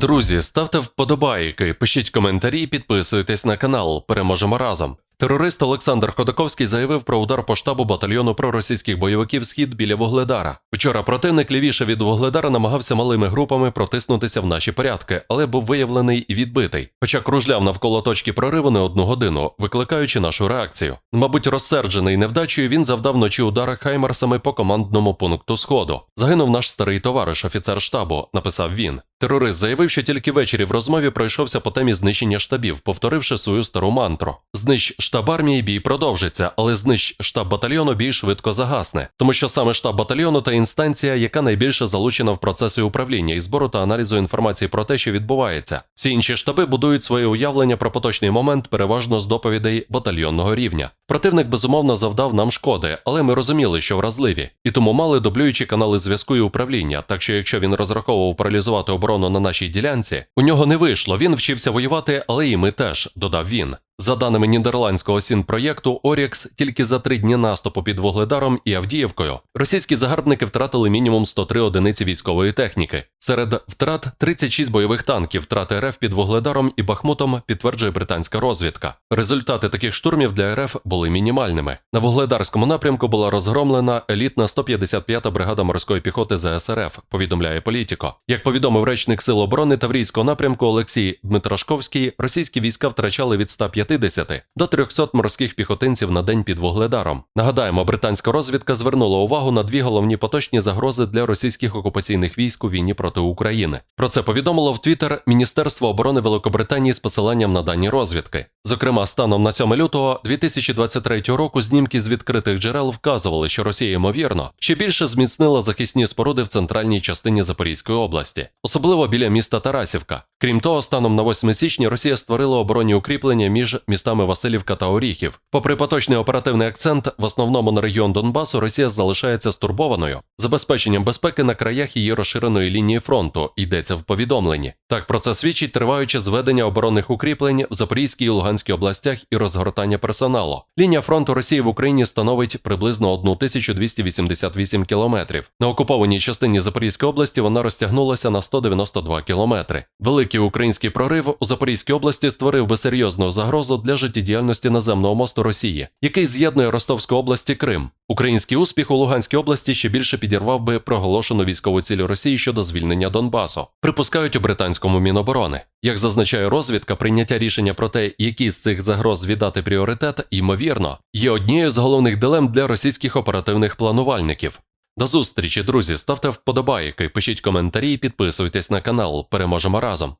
Друзі, ставте вподобайки, пишіть коментарі, підписуйтесь на канал. Переможемо разом. Терорист Олександр Ходаковський заявив про удар по штабу батальйону проросійських бойовиків Схід біля Вугледара. Вчора противник лівіше від Вугледара намагався малими групами протиснутися в наші порядки, але був виявлений і відбитий. Хоча кружляв навколо точки прориву не одну годину, викликаючи нашу реакцію. Мабуть, розсерджений невдачею, він завдав ночі удара хаймерсами по командному пункту сходу. Загинув наш старий товариш, офіцер штабу, написав він. Терорист заявив, що тільки ввечері в розмові пройшовся по темі знищення штабів, повторивши свою стару мантру. Знищ штаб армії бій продовжиться, але знищ штаб батальйону бій швидко загасне, тому що саме штаб батальйону та інстанція, яка найбільше залучена в процеси управління і збору та аналізу інформації про те, що відбувається. Всі інші штаби будують своє уявлення про поточний момент переважно з доповідей батальйонного рівня. Противник безумовно завдав нам шкоди, але ми розуміли, що вразливі, і тому мали дублюючі канали зв'язку і управління. Так що, якщо він розраховував паралізувати оборону на нашій ділянці, у нього не вийшло. Він вчився воювати, але і ми теж, додав він. За даними нідерландського сін-проєкту Орікс, тільки за три дні наступу під Вугледаром і Авдіївкою російські загарбники втратили мінімум 103 одиниці військової техніки. Серед втрат 36 бойових танків, втрати РФ під Вугледаром і Бахмутом підтверджує британська розвідка. Результати таких штурмів для РФ були мінімальними. На Вугледарському напрямку була розгромлена елітна 155-та бригада морської піхоти ЗСРФ, повідомляє Політіко. Як повідомив речник Сил оборони Таврійського напрямку Олексій Дмитрашковський, російські війська втрачали від 150 до 300 морських піхотинців на день під Вугледаром. Нагадаємо, британська розвідка звернула увагу на дві головні поточні загрози для російських окупаційних військ у війні проти України. Про це повідомило в Твіттер Міністерство оборони Великобританії з посиланням на дані розвідки. Зокрема, станом на 7 лютого 2023 року знімки з відкритих джерел вказували, що Росія ймовірно ще більше зміцнила захисні споруди в центральній частині Запорізької області, особливо біля міста Тарасівка. Крім того, станом на 8 січня Росія створила оборонні укріплення між містами Васильівка та Оріхів. Попри поточний оперативний акцент, в основному на регіон Донбасу Росія залишається стурбованою забезпеченням безпеки на краях її розширеної лінії фронту, йдеться в повідомленні. Так про це свідчить триваюче зведення оборонних укріплень в Запорізькій і Луганській областях і розгортання персоналу. Лінія фронту Росії в Україні становить приблизно 1288 кілометрів. На окупованій частині Запорізької області вона розтягнулася на 192 кілометри. Великий український прорив у Запорізькій області створив би серйозну загрозу для життєдіяльності наземного мосту Росії, який з'єднує Ростовську область і Крим. Український успіх у Луганській області ще більше підірвав би проголошену військову ціль Росії щодо звільнення Донбасу. Припускають у британському міноборони. Як зазначає розвідка, прийняття рішення про те, які з цих загроз віддати пріоритет, ймовірно, є однією з головних дилем для російських оперативних планувальників. До зустрічі, друзі. Ставте вподобайки, пишіть коментарі, підписуйтесь на канал. Переможемо разом.